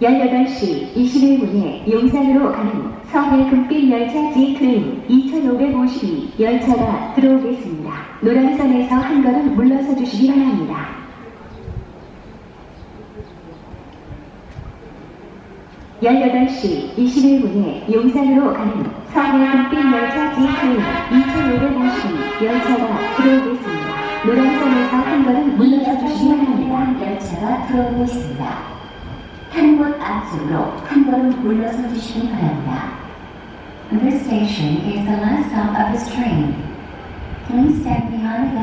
18시 21분에 용산으로 가는 서해 금빛 열차 G트레인 2552 열차가 들어오겠습니다. 노란선에서 한 걸음 물러서 주시기 바랍니다. 18시 21분에 용산으로 가는 서해 금빛 열차 G트레인 2552 열차가 들어오겠습니다. 노란선에서 한 걸음 물러서 주시기 바랍니다. 열차가 들어오고 있습니다. 타는 곳 앞쪽으로 한 걸음 물러서 주시기 바랍니다. This station is the last stop of this train. Please stand behind the yellow line